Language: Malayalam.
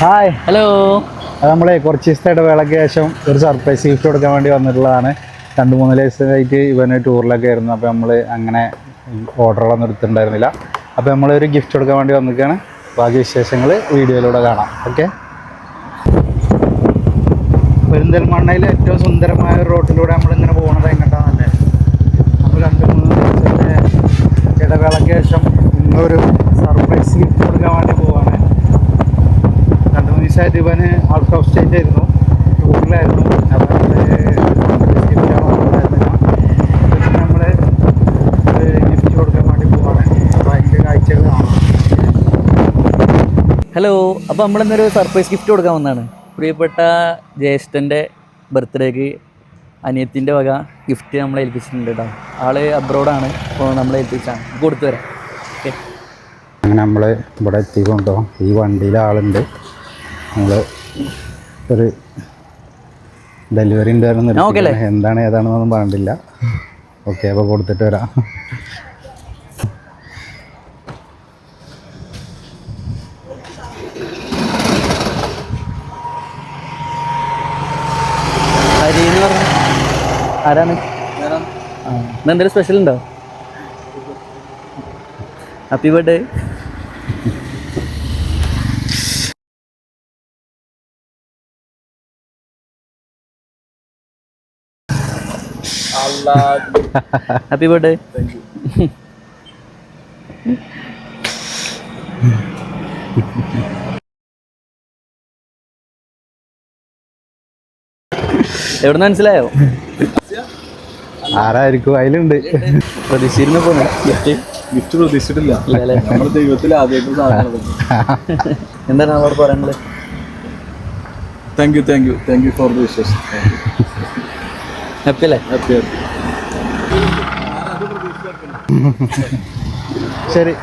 ഹായ്. ഹലോ. നമ്മളെ കുറച്ച് ദിവസത്തെ ഇടവേളയ്ക്ക് ശേഷം ഒരു സർപ്രൈസ് ഗിഫ്റ്റ് കൊടുക്കാൻ വേണ്ടി വന്നിട്ടുള്ളതാണ്. രണ്ട് മൂന്ന് ദിവസമായിട്ട് ഇവന് ടൂറിലൊക്കെ ആയിരുന്നു. അപ്പോൾ നമ്മൾ അങ്ങനെ ഓർഡറുകളൊന്നും എടുത്തിട്ടുണ്ടായിരുന്നില്ല. അപ്പോൾ ഒരു ഗിഫ്റ്റ് കൊടുക്കാൻ വേണ്ടി വന്നിരിക്കുകയാണ്. ബാക്കി വിശേഷങ്ങൾ വീഡിയോയിലൂടെ കാണാം. ഓക്കെ പെരിന്തൽമണ്ണയിലെ ഏറ്റവും സുന്ദരമായ ഒരു റോട്ടിലൂടെ നമ്മളിങ്ങനെ പോകുന്നത് എങ്ങോട്ടാണല്ലേ നമ്മൾ രണ്ട് മൂന്ന് ദിവസത്തെ ഇടവേളയ്ക്ക് ശേഷം ഇന്നൊരു സർപ്രൈസ് ഗിഫ്റ്റ് കൊടുക്കാൻ വേണ്ടി പോവാണ് രണ്ട് മൂന്ന് ദിവസമായിട്ട് ഇവന് ഔട്ട് ഓഫ് സ്റ്റേറ്റ് ആയിരുന്നു. ടൂറിലായിരുന്നു. അപ്പം നമ്മൾ ഗിഫ്റ്റ് കൊടുക്കാൻ വേണ്ടി പോവാണ്. അപ്പോൾ അതിന്റെ കാഴ്ചകൾ കാണാം. ഹലോ അപ്പോൾ നമ്മളിന്നൊരു സർപ്രൈസ് ഗിഫ്റ്റ് കൊടുക്കാൻ വന്നതാണ്. പ്രിയപ്പെട്ട ജ്യേഷ്ഠന്റെ ബർത്ത്ഡേക്ക് അനിയത്തിന്റെ വക ഗിഫ്റ്റ് നമ്മളെ ഏൽപ്പിച്ചിട്ടുണ്ട് കേട്ടോ ആൾ അബ്രോഡാണ് അപ്പോൾ നമ്മളെ ഏൽപ്പിച്ചാണ്. കൊടുത്തു വരാം. ഓക്കെ അങ്ങനെ നമ്മൾ ഇവിടെ എത്തിക്കൊണ്ടോ ഈ വണ്ടിയിൽ ആളുണ്ട്. നമ്മൾ ഒരു ഡെലിവറി ഉണ്ടായിരുന്നു. എന്താണ് ഏതാണെന്നൊന്നും പറഞ്ഞില്ല ഓക്കെ അപ്പോൾ കൊടുത്തിട്ട് വരാം. ആരാണ്? എന്തെങ്കിലും സ്പെഷ്യൽ ഉണ്ടോ? ഹാപ്പി ബർത്ത്ഡേ ഹാപ്പി ബർത്ത്ഡേ എവിടെ മനസ്സിലായോ? ആരായിരിക്കും? അതിലുണ്ട്. പ്രതീക്ഷിച്ചിരുന്നു പോലെ ഗിഫ്റ്റ് ഗിഫ്റ്റ് പ്രതീക്ഷിച്ചിട്ടില്ല. ദൈവത്തിൽ ആദ്യമായിട്ട് എന്താണ് അവർ പറയാനുള്ളത്? Thank you thank you thank you for the wishes happy അല്ലേ? ശരി.